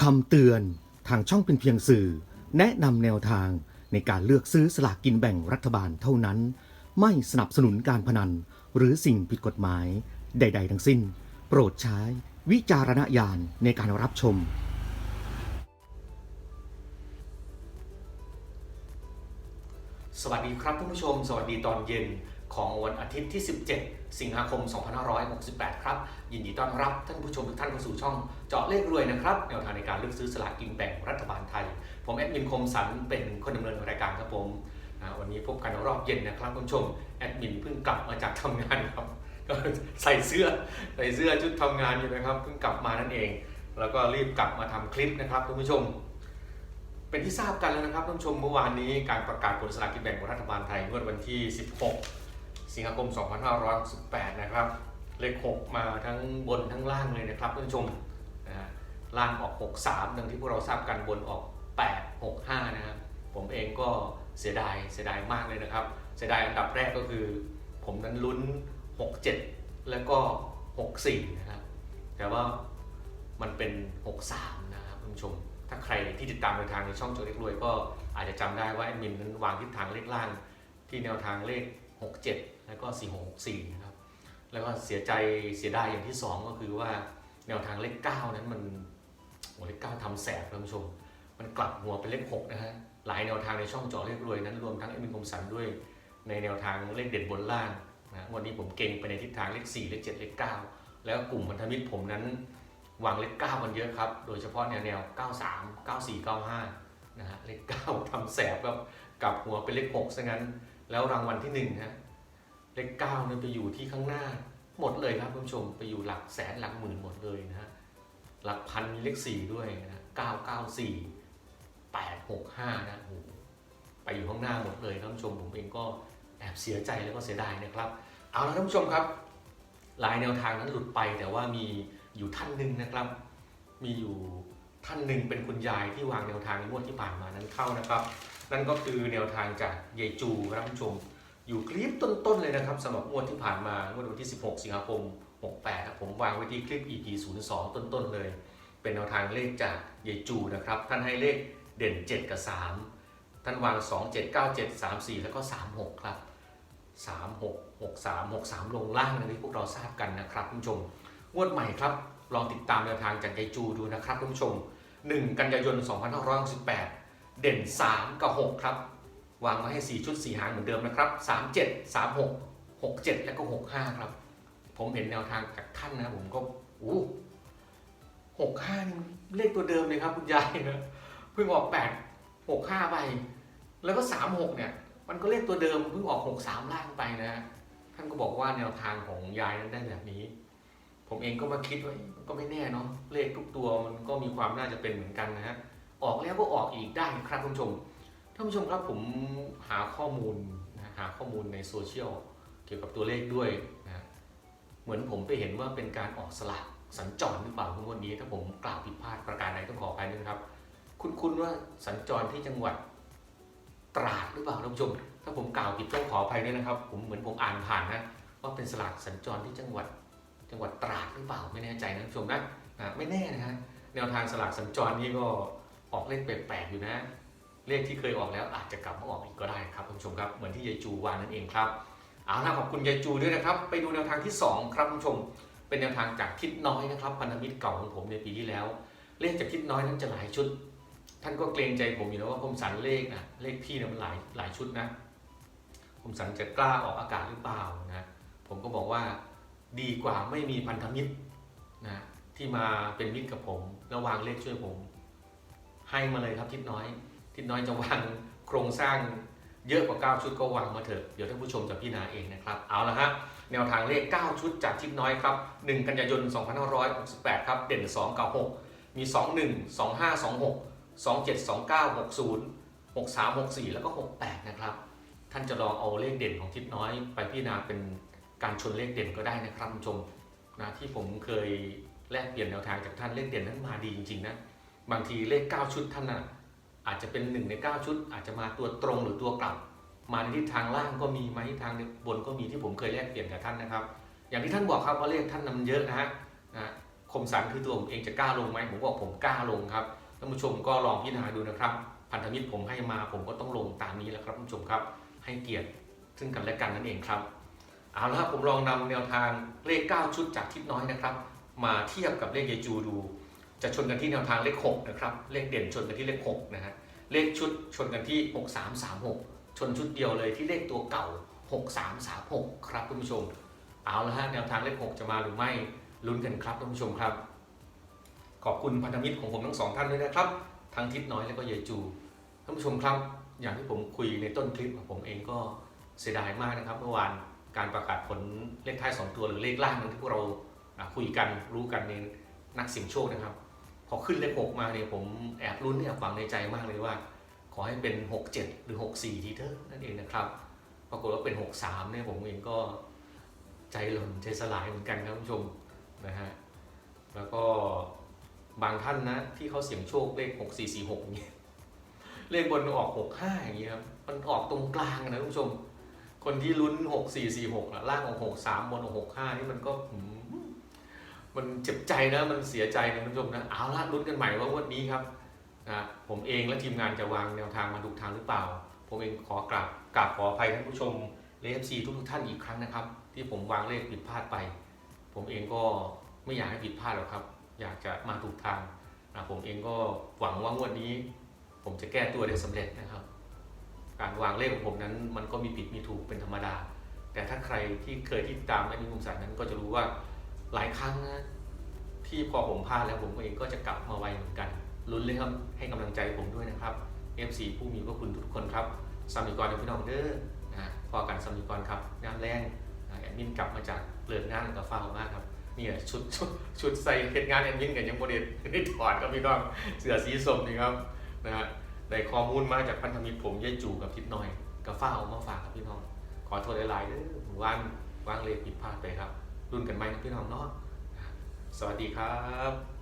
คำเตือนทางช่องเป็นเพียงสื่อ แนะนำแนวทางในการเลือกซื้อสลากกินแบ่งรัฐบาลเท่านั้น ไม่สนับสนุนการพนัน หรือสิ่งผิดกฎหมาย ใด ๆ ทั้งสิ้น โปรดใช้วิจารณญาณในการรับชม สวัสดีครับท่านผู้ชม สวัสดีตอนเย็นของวันอาทิตย์ที่ 17 สิงหาคม 2568 ครับ ยินดีต้อนรับท่านผู้ชมทุกท่านเข้าสู่ช่องเจาะเลขรวยนะครับแนวทางในการเลือกซื้อสลากกินแบ่งรัฐบาลไทย ผมแอดมินคมสันเป็นคนดำเนินรายการครับผมวันนี้พบกันรอบเย็นนะครับท่านผู้ชมแอดมินเพิ่งกลับมาจากทำงานครับก็ใส่เสื้อใส่เสื้อชุดทำงานอยู่นะครับเพิ่งกลับมานั่นเอง แล้วก็รีบกลับมาทำคลิปนะครับท่านผู้ชม เป็นที่ทราบกันแล้วนะครับท่านผู้ชมเมื่อวานนี้การประกาศผลสลากกินแบ่งของรัฐบาลไทยงวดวันที่ 16 สิงหาคม 2568 นะครับ เลข 6 มาทั้งบนทั้งล่างเลยนะครับท่านผู้ชมนะฮะล่างออก 63ดังที่พวกเราทราบกันบนออก 8 65 นะครับผมเองก็เสียดายเสียดายมากเลยนะครับ เสียดายอันดับแรกก็คือ ผมนั้นลุ้น 67 แล้วก็ 64 นะครับ แต่ว่ามันเป็น 63 นะครับท่านผู้ชม ถ้าใครที่ติดตามแนทางในช่องโจเล็กรวยก็อาจจะจำได้ว่าแอดมินนั้นวางทิศทางเลขล่างที่แนวทางเลข 67 แล้วก็ 4664 นะครับ แล้วก็เสียใจเสียดายอย่างที่ 2 ก็คือว่าแนวทางเลข 9 นั้นมันโอ้เลข 9ทำแสบท่านผู้ชม มันกลับหัวเป็นเลข 6 นะฮะ หลายแนวทางในช่องเจอเลขรวยนั้นรวมทั้งแอดมินคมสันด้วยในแนวทางเลขเด่นบนล่างนะวันนี้ผมเก่งไปในทิศทางเลข 4 เลข 7 เลข 9 แล้วกลุ่มพันธมิตรผมนั้นวางเลข 9 กันเยอะครับ โดยเฉพาะแนวแนว 93 94 95 นะฮะ เลข 9ทำแสบครับกลับหัวเป็นเลข 6 ซะงั้น แล้วรางวัลที่1นะเลข9เนี่ยไปอยู่ที่ข้างหน้า หมดเลยครับคุณผู้ชมไปอยู่หลักแสนหลักหมื่นหมดเลยนะฮะหลักพันมีเลข4ด้วยนะ994 865นะโอ้โหไปอยู่ข้างหน้าหมดเลยท่านผู้ชมผมเองก็แอบเสียใจแล้วก็เสียดายนะครับ เอาละท่านผู้ชมครับหลายแนวทางนั้นหลุดไปแต่ว่ามีอยู่ท่านหนึ่งนะครับ มีอยู่ท่านหนึ่งเป็นคุณยายที่วางแนวทางในงวดที่ผ่านมานั้นเข้านะครับ นั่นก็คือแนวทางจากยายจูครับผู้ชม อยู่คลิปต้นๆเลยนะครับสำหรับงวดที่ผ่านมางวดวันที่ 16 สิงหาคม 68ครับผมวางไว้ที่คลิป EP 02 ต้นๆเลย เป็นแนวทางเลขจากยายจูนะครับ ท่านให้เลขเด่น 7 กับ 3 ท่านวาง 2 7 9 7 3 4 แล้วก็ 36 ครับ 36 63 63 ลงล่างนะที่พวกเราทราบกันนะครับคุณผู้ชมงวดใหม่ครับ ลองติดตามแนวทางจากยายจูดูนะครับท่านผู้ชม 1 กันยายน 2568 เด่น 3 กับ 6 ครับ วางไว้ให้ 4 ชุด 4 หางเหมือนเดิมนะครับ 37 36 67 แล้วก็ 65 ครับ ผมเห็นแนวทางจากท่านนะผมก็อู้65นี่เลขตัวเดิมเลยครับคุณยายนะเพิ่งออก8 65ไป แล้วก็36เนี่ย มันก็เลขตัวเดิมเพิ่งออก63ล่างไปนะท่านก็บอกว่าแนวทางของยายนั้นได้แบบนี้ ผมเองก็มาคิดว่าก็ไม่แน่เนาะเลขทุกตัวมันก็มีความน่าจะเป็นเหมือนกันนะฮะ ออกแล้วก็ออกอีกได้ครับท่านผู้ชมท่านผู้ชมครับผมหาข้อมูลนะหาข้อมูลในโซเชียลเกี่ยวกับตัวเลขด้วยนะเหมือนผมไปเห็นว่าเป็นการออกสลากสัญจรหรือเปล่างวดนี้ถ้าผมกล่าวผิดพลาดประการใดต้องขออภัยด้วยนะครับ คุณคุณว่าสัญจรที่จังหวัดตราดหรือเปล่าท่านผู้ชม ถ้าผมกล่าวผิดต้องขออภัยด้วยนะครับ ผมเหมือนผมอ่านผ่านนะว่าเป็นสลากสัญจรที่จังหวัดจังหวัดตราดหรือเปล่าไม่แน่ใจนะท่านผู้ชมนะอ่าไม่แน่นะฮะแนวทางสลากสัญจรนี่ก็ ออกเลขแปลกๆอยู่นะ เลขที่เคยออกแล้วอาจจะกลับมาออกอีกก็ได้ครับท่านผู้ชมครับเหมือนที่ยายจูวางนั่นเองครับเอาล่ะขอบคุณยายจูด้วยนะครับ ไปดูแนวทางที่ 2 ครับท่านผู้ชม เป็นแนวทางจากทิศน้อยนะครับพันธมิตรเก่าของผมในปีที่แล้ว เลขจากทิศน้อยนั้นจะหลายชุด ท่านก็เกรงใจผมอยู่แล้วว่าผมสันเลขนะเลขพี่นี่ยมันหลายหลายชุดนะ ผมสันจะกล้าออกอากาศหรือเปล่านะผมก็บอกว่าดีกว่าไม่มีพันธมิตรนะที่มาเป็นมิตรกับผม แล้ววางเลขช่วยผม ให้มาเลยครับทิศน้อย ทิศน้อยจะวางโครงสร้างเยอะกว่า 9 ชุดก็วางมาเถอะ เดี๋ยวท่านผู้ชมจะพิจารณาเองนะครับ เอาละฮะ แนวทางเลข 9 ชุดจากทิศน้อยครับ 1 กันยายน 2568 ครับ เด่น 2 กับ 6 มี 21 25 26 27 29 60 63 64 แล้วก็ 68 นะครับ ท่านจะลองเอาเลขเด่นของทิศน้อย ไปพิจารณาเป็นการชนเลขเด่นก็ได้นะครับคุณผู้ชมนะที่ผมเคยแลกเปลี่ยนแนวทางจากท่านเลขเด่นนั้นมาดีจริงๆนะ บางทีเลข 9 ชุดท่านน่ะอาจจะเป็น 1 ใน 9 ชุด อาจจะมาตัวตรงหรือตัวกลับ มาในทิศทางล่างก็มีมาทิศทางบนก็มีที่ผมเคยแลกเปลี่ยนกับท่านนะครับ อย่างที่ท่านบอกครับว่าเลขท่านนำเยอะนะฮะนะคมสันคือตัวผมเองจะกล้าลงไหมผมบอกผมกล้าลงครับท่านผู้ชมก็ลองพิจารณาดูนะครับ พันธมิตรผมให้มาผมก็ต้องลงตามนี้แหละครับท่านผู้ชมครับ ให้เกียรติซึ่งกันและกันนั่นเองครับเอาละครับผมลองนำแนวทางเลข 9 ชุดจากทิศน้อยนะครับ มาเทียบกับเลขยายจูดู จะชนกันที่แนวทางเลข6นะครับ เลขเด่นชนกันที่เลข6นะฮะ เลขชุดชนกันที่ 6336 ชนชุดเดียวเลยที่เลขตัวเก่า 6336 ครับท่านผู้ชม เอาละฮะแนวทางเลข 6 จะมาหรือไม่ลุ้นกันครับท่านผู้ชมครับ ขอบคุณพันธมิตรของผมทั้งสองท่านด้วยนะครับ ทั้งทิศน้อยและก็ยายจูท่านผู้ชมครับ อย่างที่ผมคุยในต้นคลิปผมเองก็เสียดายมากนะครับ เมื่อวานการประกาศผลเลขท้าย 2 ตัวหรือเลขล่างที่พวกเราคุยกันรู้กันในนักเสิงโชคนะครับ พอขึ้นเลข6มาเนี่ยผมแอบลุ้นแอบหวังในใจมากเลยว่า ขอให้เป็น 67 หรือ 64 ทีเถอะนั่นเองนะครับ ปรากฏว่าเป็น 63เนี่ยผมเองก็ใจหล่นใจสลายเหมือนกันครับท่านผู้ชมนะฮะแล้วก็บางท่านนะที่เขาเสี่ยงโชคเลข 6446อย่างเงี้ยเลขบนออก 65 อย่างเงี้ยครับมันออกตรงกลางนะท่านผู้ชม คนที่ลุ้น 6446อะล่างออก63 บนออก65 นี่มันก็หืม มันเจ็บใจนะมันเสียใจนะท่านผู้ชมนะเอาละลุ้นกันใหม่ว่างวันนี้ครับนะผมเองและทีมงานจะวางแนวทางมาถูกทางหรือเปล่า ผมเองขอกราบกราบขออภัยท่านผู้ชมเลฟซีทุกท่านอีกครั้งนะครับ ที่ผมวางเลขผิดพลาดไป ผมเองก็ไม่อยากให้ผิดพลาดหรอกครับ อยากจะมาถูกทางนะผมเองก็หวังว่างวันนี้ ผมจะแก้ตัวได้สำเร็จนะครับ การวางเลขของผมนั้นมันก็มีผิดมีถูกเป็นธรรมดา แต่ถ้าใครที่เคยที่ตามแอดมินมุมสายนั้นก็จะรู้ว่า หลายครั้งนะที่พอผมพลาดแล้วผมเองก็จะกลับมาไวเหมือนกันลุ้นเลยครับให้กำลังใจผมด้วยนะครับ FC ผู้มีพระคุณทุกคนครับสามีกรกับพี่น้องเด้อนะพอกันสามีกรครับงานแรงแอดมินกลับมาจากเลิกงานกับฟ้าวมากครับเนี่ยชุดชุดชุดใส่เหตุงานแอดมินกันยังโมเดลได้ถอดครับพี่น้องเสือสีส้มนี่ครับนะฮะได้ข้อมูลมาจากพันธมิตรผมยายจู่กับทิศน้อยกับฝ้าเอามาฝากกับพี่น้อง ขอโทษหลายๆเด้อว่างว่างเลยผิดพลาดไปครับ รุ่นกันไหมนะพี่น้องเนาะสวัสดีครับ